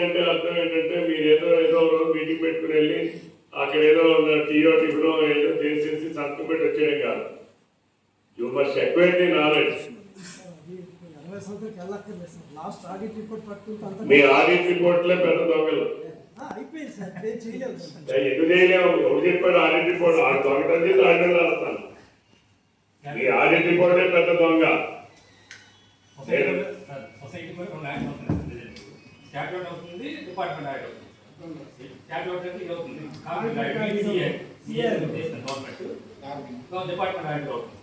అంటే అర్థం ఏంటంటే మీరు ఏదో ఏదో మీటింగ్ పెట్టుకుని వెళ్ళి అక్కడ ఏదో టీయో టిఫినో ఏదో చేసేసి సంతకం పెట్టి వచ్చేయడం కాదు. You must acquire the knowledge ఇరవై ఆడిట్ రిపోర్ట్ పట్టుకుంటే మీ ఆడిట్ రిపోర్ట్లే పెద్ద దొంగలు. ఎందుకు చేయలేము ఎవరు చెప్పాడు ఆడిట్ రిపోర్ట్ ఆ దొంగటం చేసి ఆడి రాస్తాను. మీ ఆడిట్ రిపోర్టే పెద్ద దొంగ. యాక్ట్ అవుతుంది డిపార్ట్మెంట్ యాక్ట్ అవుతుంది. ఇది అవుతుంది. చేసిన గవర్నమెంట్ డిపార్ట్మెంట్ యాక్ట్ అవుతుంది.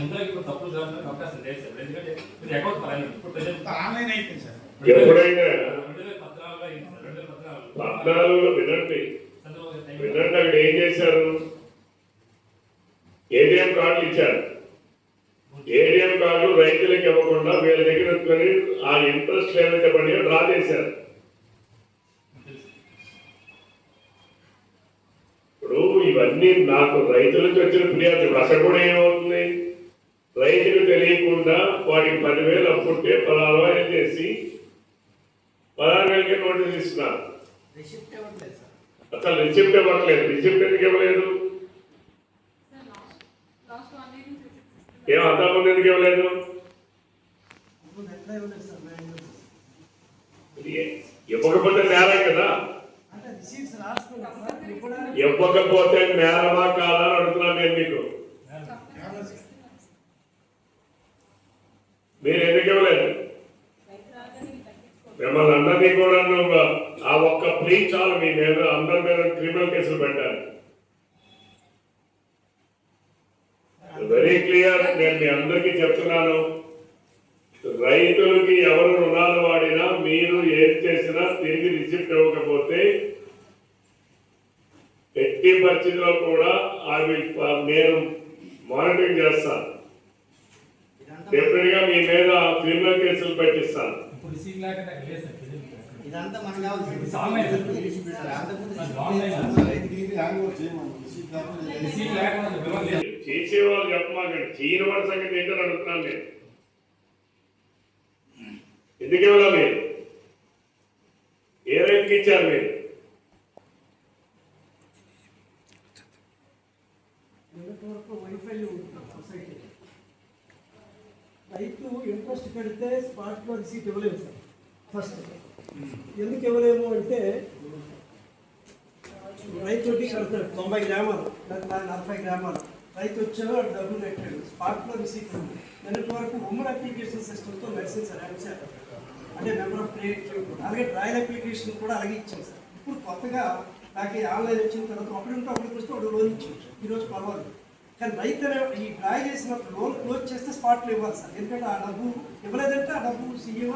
ముందుగా ఇప్పుడు తప్పులు జరగడానికి అవకాశం లేదు సార్. ఎందుకంటే ఇది అకౌంట్ పరంగా ఇప్పుడు ప్రజెంట్ ఆన్లైన్ అయిపోయింది సార్. ఎప్పుడైనా రెండు వేల పద్నాలుగులో అయింది సార్. రెండు వేల పద్నాలుగు. పద్నాలుగులో వినండి. వినండి అక్కడ ఏం చేశారు? ఏటీఎం కార్డులు ఇచ్చారు. ఏటీఎం కార్డులు రైతులకు ఇవ్వకుండా వీళ్ళ దగ్గర ఆ ఇంట్రెస్ట్ ఏమైతే పడియో డ్రా చేశారు. ఇప్పుడు ఇవన్నీ నాకు రైతుల నుంచి వచ్చిన ఫిర్యాదు. ఇప్పుడు అక్కడ కూడా ఏమవుతుంది? రైతుకు తెలియకుండా వాడికి పదివేలు అప్పుంటే పదహారు వేలు చేసి పదహారు వేలకి నోటీస్ ఇస్తున్నారు. అసలు రిసిప్ట్ ఇవ్వట్లేదు. రిసిప్ట్ ఎందుకు ఇవ్వలేదు లాస్ట్ వన్ వీక్ నుంచి ఏం అంతకుముందు ఎందుకు ఇవ్వలేదు? ఇవ్వకపోతే నేరం కదా? ఇవ్వకపోతే నేరమా కాదా అని అడుగుతున్నాను నేను మీకు. మీరు ఎందుకు ఇవ్వలేదు? మిమ్మల్ని అందరినీ కూడా ఆ ఒక్క ప్లీ చాలు మీ మీద అందరి మీద క్రిమినల్ కేసులు పెట్టాలి. వెరీ క్లియర్ నేను మీ అందరికీ చెప్తున్నాను. రైతులకి ఎవరు రుణాలు వాడినా మీరు ఏది చేసినా తిరిగి రిసిప్ట్ ఇవ్వకపోతే ఎట్టి పరిస్థితిలో కూడా అవి నేను మానిటరింగ్ చేస్తాను ఇదంతా డెఫినెట్గా మీ మీద క్రిమినల్ కేసులు పెట్టిస్తాను. ఇదంతా మనకు కావాల్సింది ఇది చేసేవాళ్ళు చెప్పమాకండి చేయని వాడి సంగతి ఏంటని అడుగుతున్నాను నేను. ఎందుకు ఇవ్వాలా మీరు ఏ రైతుకి ఇచ్చారు మీరు? రైతు ఇంట్రెస్ట్ పెడితే స్పాట్లో రిసీట్ ఇవ్వలేము సార్. ఫస్ట్ ఎందుకు ఇవ్వలేము అంటే రైతు కడతాడు తొంభై గ్రామాలు లేదా నలభై గ్రామాలు. రైతు వచ్చాడు వాడు డబ్బులు పెట్టాడు స్పాట్లో రిసీట్ ఉంది. నిన్నటి వరకు ఉమ్మడి అప్లికేషన్ సిస్టమ్తో మెడిసిన్ సార్ అడిచారు అంటే నెంబర్ ఆఫ్ క్రెడిట్ అలాగే ట్రయల్ అప్లికేషన్ కూడా అలాగే ఇచ్చాం సార్. ఇప్పుడు కొత్తగా నాకు ఆన్లైన్ వచ్చిన తర్వాత ఒకటి ఉంటే ఒకటి వస్తే ఒకటి లోన్ ఇచ్చాం ఈరోజు పర్వాలేదు. కానీ రైతు ఈ డ్రా చేసినప్పుడు లోన్ క్లోజ్ చేస్తే స్పాట్లో ఇవ్వాలి సార్. ఎందుకంటే ఆ డబ్బు ఇవ్వలేదంటే ఆ డబ్బు సీఈఓ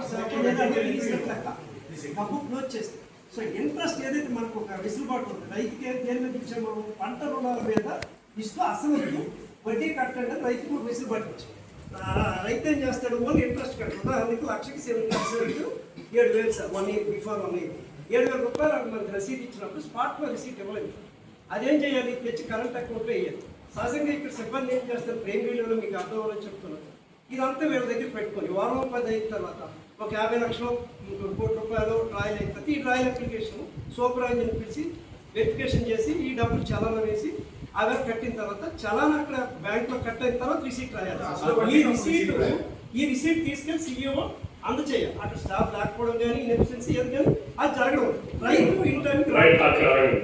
డబ్బు క్లోజ్ చేస్తే. సో ఇంట్రెస్ట్ ఏదైతే మనకు ఒక వెసులుబాటు ఉంది రైతుకి దేని మీద ఇచ్చాము పంట రుణాల మీద ఇస్తూ అసలు వడ్డీ కట్టండి రైతు మూడు ఒక పట్టచ్చు రైతు ఏం చేస్తాడు? ఓన్లీ ఇంట్రెస్ట్ కట్టడు. ఉదాహరణకి లక్షకి సెవెన్ పర్సెంట్ ఏడు వేలు sir one year before one year ఏడు వేల రూపాయలు మనకి రసీదు ఇచ్చినప్పుడు స్పాట్లో రిసీట్ ఇవ్వలేదు. అదేం చేయాలి? తెచ్చి కరెంట్ అకౌంట్లో వేయాలి. సహజంగా ఇక్కడ సిబ్బంది ఏం చేస్తారు? ప్రేమ వీడియోలో మీకు అర్థం అవ్వాలని చెప్తున్నారు. ఇదంతా వీళ్ళ దగ్గర పెట్టుకొని వారం పది అయిన తర్వాత ఒక యాభై లక్షలు కోటి రూపాయలు ట్రాయల్ అయిన తర్వాత ఈ ట్రాయల్ అప్లికేషన్ సూపర్వైజర్ పిలిచి వెరిఫికేషన్ చేసి ఈ డబ్బులు చలనం వేసి అవి కట్టిన తర్వాత చలానా అక్కడ బ్యాంక్లో కట్ అయిన తర్వాత రిసీట్ రాయాలి. ఈ రిసీట్ ఈ రిసీట్ తీసుకెళ్ళి సీఈఓ అందచేయాలి. అక్కడ స్టాఫ్ లేకపోవడం కానీ ఇన్ఎఫిషియన్సీ ఏది కానీ అది జరగడం. రైతు ఇన్ ఆగండి.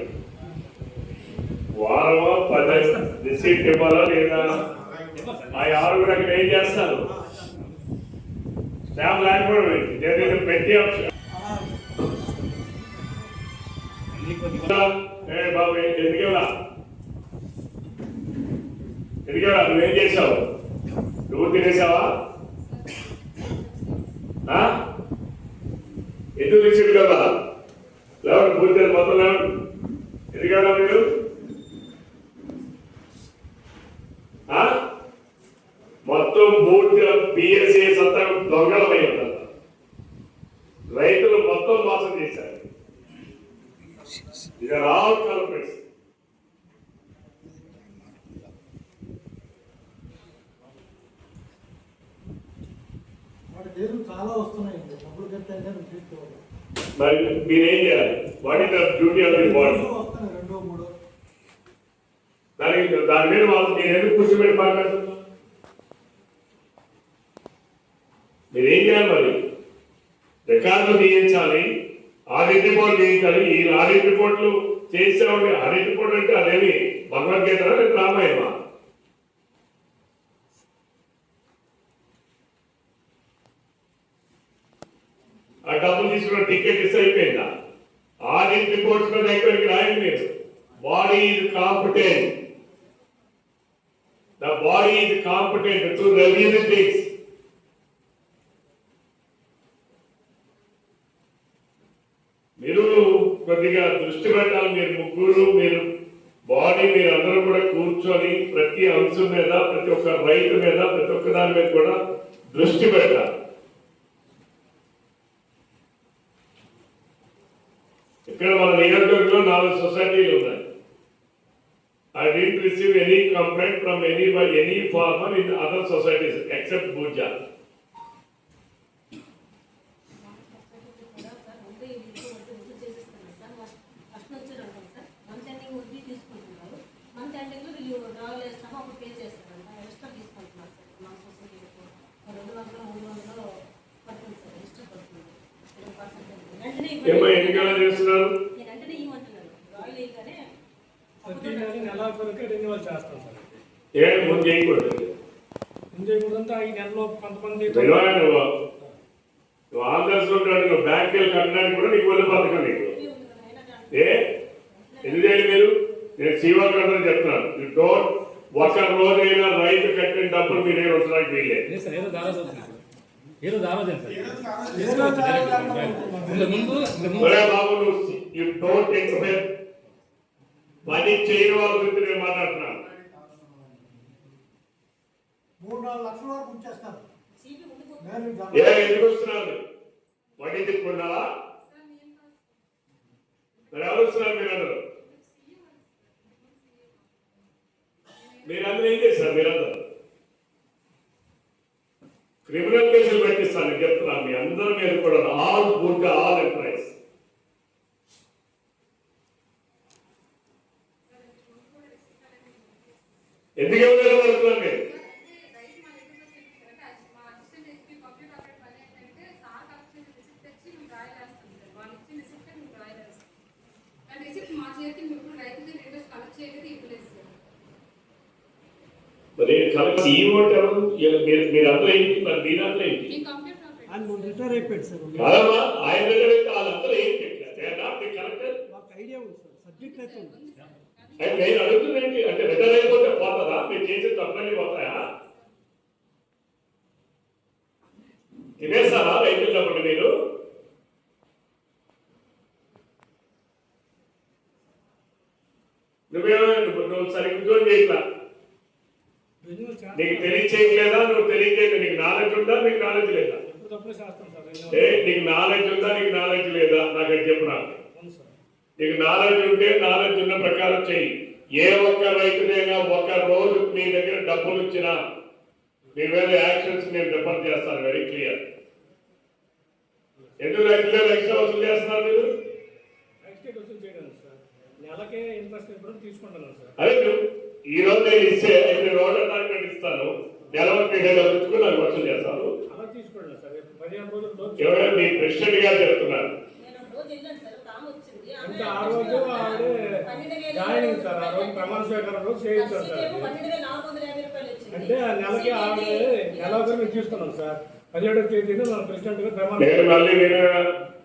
వారమా పది రిసీట్ ఇవ్వాలా లేదా? ఆ ఆరుగురు అక్కడ ఏం చేస్తారు? స్టాఫ్ లేకపోవడం పెట్టి ఆప్షన్ అన్ని కొన్ని ఏ బాబు ఏ- ఎందుకు నువ్వేం చేసావు నువ్వు తినేసావా? ఎందుకు రిసీట్ కదా లేవండి పూర్తి మొత్తం లేవండి ఎందుకన్నా మీరు మొత్తం పూర్తిగా పిఎస్ఏ సత్తా దొంగలమై ఉన్నారు రైతులు మొత్తం మోసం చేశారు. ఇక రావు ఆల్ మరి మీరేం చేయాలి? What is the duty of the body వస్తున్నాయి రెండో మూడో. దానికి దాని మీద వాళ్ళు నేను ఎందుకు కూర్చోబెట్టి మాట్లాడుతున్నా మీరేం చేయాలి మరి? రికార్డులు తీయించాలి ఆడిట్ రిపోర్ట్ చేయించాలి ఈ ఆడిట్ రిపోర్ట్లు చేసామని ఆడిట్ రిపోర్ట్ అంటే అదేమి? భగవద్గీత లేదా రామాయణమా ఆ డబ్బులు తీసుకున్న టికెట్ ఇస్తే అయిపోయిందా ఆడిట్ రిపోర్ట్స్ మీద ఎక్కడికి రాయండి మీరు body is competent the body is competent to review the things మీరు కొద్దిగా దృష్టి పెట్టాలి. మీరు ముగ్గురు మీరు బాడీ మీరు అందరూ కూడా కూర్చొని ప్రతి అంశం మీద ప్రతి ఒక్క రైతు మీద ప్రతి ఒక్క దాని మీద కూడా దృష్టి పెట్టాలి. ఇక్కడ మన నియోజకవర్గంలో నాలుగు సొసైటీలు ఉన్నాయి. I didn't receive any complaint from any by any farmer in other societies except Bhuja. కూడా సార్ ముందే ఇంట్లో వడ్డీ వసూలు చేసేస్తున్నారు సార్ ఫస్ట్ నుంచి అంటాం సార్ మంత్ ఎండింగ్ వడ్డీ తీసుకుంటున్నారు మంత్ ఎండింగ్లో వీళ్ళు డ్రాలు వేస్తామో అప్పుడు పే చేస్తారంట ఎక్స్ట్రా తీసుకుంటున్నారు సార్ మా సొసైటీలో రెండు వందలు మూడు వందలు పడుతుంది సార్ ఎక్స్ట్రా పడుతుంది ఇరవై పర్సెంట్ వెంటనే ఏమో. ఎన్నికలు చేస్తున్నారు? ప్రతి నెల నెల రెన్యువల్ చేస్తాం సార్. ఏ ముందు చేయకూడదు. ఇంజయకూడంతా ఈ నెలలో కొంతమంది నువ్వు నువ్వు? ఆంధ్రస్ ఉంటాడు నువ్వు బ్యాంక్ వెళ్ళి కట్టడానికి కూడా నీకు వెళ్ళి పథకం నీకు. ఏ? ఎందుకు చేయాలి మీరు? నేను చెప్తున్నాను. యూ డోంట్ ఒక రోజైనా రైతు కట్టిన డబ్బులు మీరు ఏమి ఉంచడానికి వీల్లేదు. యూ డోంట్ ఇంటర్ఫేర్ పని చేయని వాళ్ళ గురించి నేను మాట్లాడుతున్నాను. మూడు నాలుగు లక్షల వరకు ఏ జమ- ఎందుకు వస్తున్నారు వడ్డీ తిప్పుకున్నావా మరి ఎవరు వస్తున్నారు మీరందరూ మీరందరూ ఏం చేశారు? మీరందరూ? క్రిమినల్ కేసులు పెట్టిస్తాను చెప్తున్నాను మీ అందరి మీద కూడా ఆల్ బుడ్ ఆల్ ఎంప్లాయీస్ ఎందుకు ఎవరు మరి కలెక్ట్ ఈ ఓట్ ఎవరు? ఏ- మీరు ఏంటి మరి మీరందరూ ఏంటి రిటైర్ అయిపోయాడు సార్. కాదమ్మా ఆయన దగ్గర అయితే వాళ్ళందరూ ఏంటి కలెక్టర్ మాకు ఐడియా ఉంది సార్. సబ్జెక్ట్ అయితే ఉంది. అయితే నేను అడుగుతుంది ఏంటి? అంటే రిటైర్ అయిపోతే పోతుందా మీరు చేసే తప్పులన్నీ పోతాయా? తినేస్తారా రైతులు డబ్బులు మీరు? నువ్వేమో నువ్వు సరిగ్గా ఉద్యోగం చేయట్లా? నీకు తెలియచేయట్లేదా నువ్వు తెలియచేయలేదు నీకు నాలెడ్జ్ ఉందా నీకు నాలెడ్జ్ లేదా? ఏ నీకు నాలెడ్జ్ ఉందా నీకు నాలెడ్జ్ లేదా? నాకు అది చెప్పు నాకు. నాలెడ్జ్ ఉంటే నాలెడ్జ్ ఉన్న ప్రకారం చెయ్యి. ఏ ఒక్క రైతునైనా ఒక రోజు మీ దగ్గర డబ్బులు ఇచ్చినా మీ మీద యాక్షన్స్ నేను రిఫర్ చేస్తాను వెరీ క్లియర్ ఎందుకు రైతులే ఎక్స్ట్రా వసూలు చేస్తున్నారు మీరు? అదే నువ్వు ఈ రోజు నేను ఇస్తే ఇప్పుడు రోడ్డు పీరియడ్ నాకు చేస్తాను. సార్ ఎవరైనా మీ ప్రెసిడెంట్ గారు చెప్తున్నారు. అంటే ఆ రోజు జాయినింగ్ సార్ రోజు ప్రమాణ స్వీకారం రోజు సార్. అంటే నెలకి ఆవిడ నెల ఒకరు మేము తీసుకున్నాం సార్. పదిహేడవ తేదీన మన ప్రెసిడెంట్ గారు ప్రమాణ నేను మళ్ళీ నేను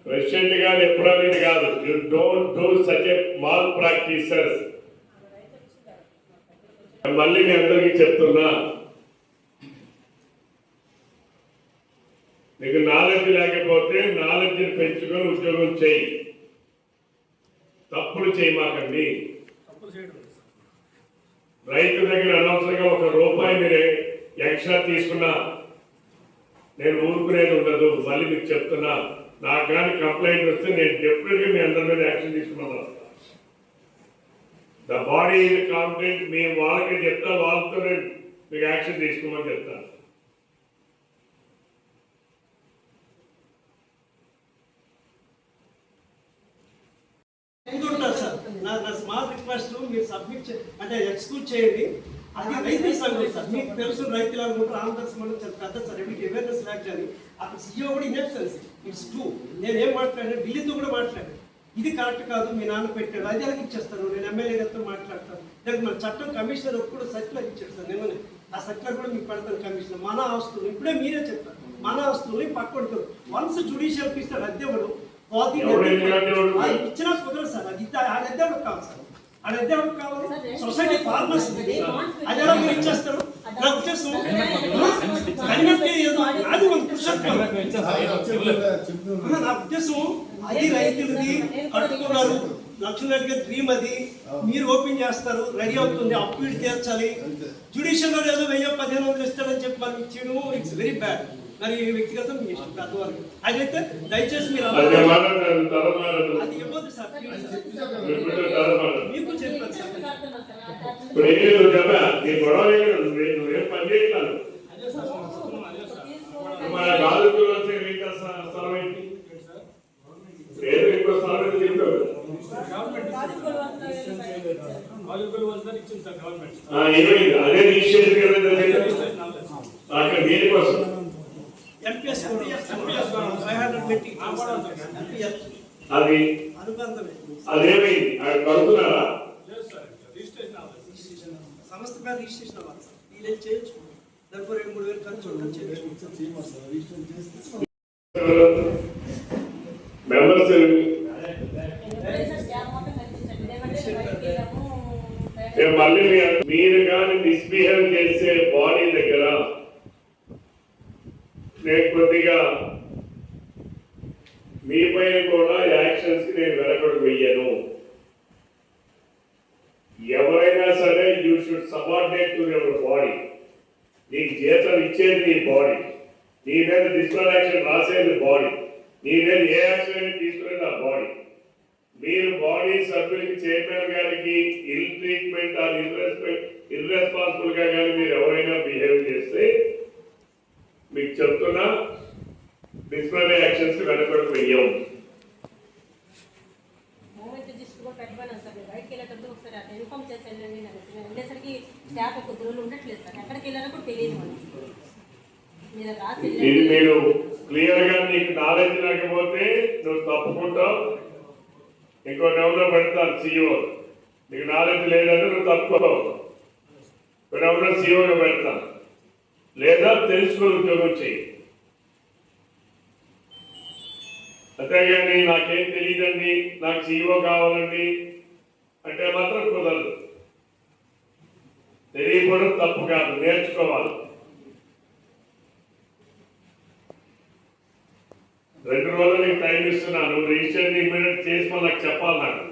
ప్రెసిడెంట్ గారు ఎప్పుడు అనేది కాదు. You don't do such a malpractices మళ్ళీ మీ అందరికీ చెప్తున్నా. నీకు నాలెడ్జ్ లేకపోతే నాలెడ్జ్ని పెంచుకొని ఉద్యోగం చేయి. తప్పులు చేయమాకండి. రైతు దగ్గర అనవసరంగా ఒక రూపాయి మీరు ఎక్స్ట్రా తీసుకున్నా నేను ఊరుకునేది ఉండదు. మళ్ళీ మీకు చెప్తున్నా నాకు కానీ కంప్లైంట్ వస్తే నేను డెఫినెట్గా మీ అందరి మీద యాక్షన్ తీసుకున్నాను. ద బాడీ ఇస్ కాంపిటెంట్ మేము వాళ్ళకి చెప్తా వాళ్ళతోనే మీకు యాక్షన్ తీసుకోమని చెప్తాను ఉంటారు సార్ నా నా స్మాల్ రిక్వెస్ట్ మీరు సబ్మిట్ అంటే ఎక్స్క్యూట్ చేయండి. అది రైతు సంఘం సార్. మీకు తెలుసు రైతులు ఆంధ్రప్రదేశ్ మనం చాలా పెద్ద సార్ మీకు అవేర్నెస్ ల్యాక్ అని. అక్కడ సీఓ కూడా ఇన్ఎఫిషియన్సీ ఇట్స్ టూ నేను ఏం మాట్లాడాను ఢిల్లీతో కూడా మాట్లాడాను ఇది కరెక్ట్ కాదు మీ నాన్న పెట్టాడు అది ఎలా ఇచ్చేస్తాను నేను ఎమ్మెల్యే గారితో మాట్లాడతాను. లేకపోతే మన చట్టం కమిషనర్ కూడా ఇచ్చాడు సార్ నేను ఆ సర్క్యులర్ కూడా మీకు పెడతాను కమిషనర్. మన ఆస్తులు ఇప్పుడే మీరే చెప్పారు. మన ఆస్తుల్ని పక్కడుతారు వన్స్ ఎందుకు అద్దెవాడు? అది ఇచ్చినా కుదరదు సార్. అది ఆ అద్దెవడు కావాలి సార్. ఆ అద్దెవడు కావాలి సొసైటీ ఫార్మర్స్. అది ఎలా మీరు ఇచ్చేస్తారు? నా ఉద్దేశం కనిపెట్టి ఏదో అది ఒక పురుషత్వం. అన్న, నా ఉద్దేశం అది రైతులది కట్టుకున్నారు. గారి డ్రీమ్ అది. మీరు ఓపెన్ చేస్తారు రెడీ అవుతుంది అప్పీల్ తీర్చాలి జుడిషియల్లో ఏదో వెయ్యి పదిహేను వందలు ఇస్తారని చెప్పి మనం ఇచ్చేయడం ఇట్స్ వెరీ బ్యాడ్ మరి వ్యక్తిగతం మీ ఇష్టం అదైతే దయచేసి మీరు అది అలా- మాట్లాడతాను తర్వాత మాట్లాడతాను అది ఇవ్వదు సార్ మీకు చెప్పాను సార్. ఇప్పుడు ఏం లేదు నీ గొడవ నువ్వే పని చేయట్లేదు. మన వస్తే స్థలం ఏంటి? ఇంకో స్థలం ఏమైంది? అదే రిజిస్ట్రేషన్. అక్కడ ఎంపీఎస్ ఫైవ్ హండ్రెడ్ పెట్టి ఎంపీఎస్ అది అనుబంధమే. అదేమైంది? అక్కడ కడుతున్నారా? సంస్థ మీద రిజిస్ట్రేషన్ అవ్వాలి సార్. వీళ్ళేం చేయొచ్చు దానికో రెండు మూడు వేలు ఖర్చు ఉంటుంది మెంబర్స్ మళ్ళీ మీరు కానీ మిస్బిహేవ్ చేసే బాడీ దగ్గర నేను కొద్దిగా మీ పైన కూడా యాక్షన్స్కి నేను వెనకడు వెయ్యను ఎవరైనా సరే you should subordinate to your body. నీకు జీతం ఇచ్చేది నీ బాడీ. నీ మీద డిస్ప్లర్ యాక్షన్ రాసేది బాడీ. నీ మీద ఏ యాక్షన్ తీసుకునేది ఆ బాడీ. మీరు బాడీ సభ్యులకి చైర్మన్ గారికి ఇల్ ట్రీట్మెంట్ ఆర్ ఇర్రెస్పెక్ట్ ఇర్రెస్పాన్సిబుల్గా కానీ మీరు ఎవరైనా బిహేవ్ మీకు చెప్తున్నా డిస్ప్లరీ యాక్షన్స్కి వెనకడు వెయ్యం మూమెంట్ రిజిస్టర్ కూడా పెట్టమన్నాను సార్ మీరు బయటికి వెళ్ళేటప్పుడు ఒకసారి అట్లా ఇన్ఫార్మ్ చేసి వెళ్ళండి నాకు నేను వెళ్ళేసరికి స్టాఫ్ కొద్ది రోజులు ఉండట్లేదు సార్ ఎక్కడికి వెళ్ళారో కూడా తెలియదు మనకి మీరు రాసి ఇది. మీరు క్లియర్గా నీకు నాలెడ్జ్ లేకపోతే నువ్వు తప్పుకుంటావు. ఇంకో ఎవరో పెడతాను సీఈఓ నీకు నాలెడ్జ్ లేదంటే నువ్వు తప్పుకోవు. ఎవరో సీఈఓగా పెడతాను. లేదా తెలుసుకొని ఉద్యోగం చెయ్యి అంతేగాని నాకేం తెలియదండి నాకు సీఓ కావాలండి అంటే మాత్రం కుదరదు. తెలియకపోవడం తప్పు కాదు నేర్చుకోవాలి. రెండు రోజులు నీకు టైం ఇస్తున్నాను రిజిస్టర్ ఇమ్మీడియట్ చేసి మళ్ళీ నాకు చెప్పాలి నాకు.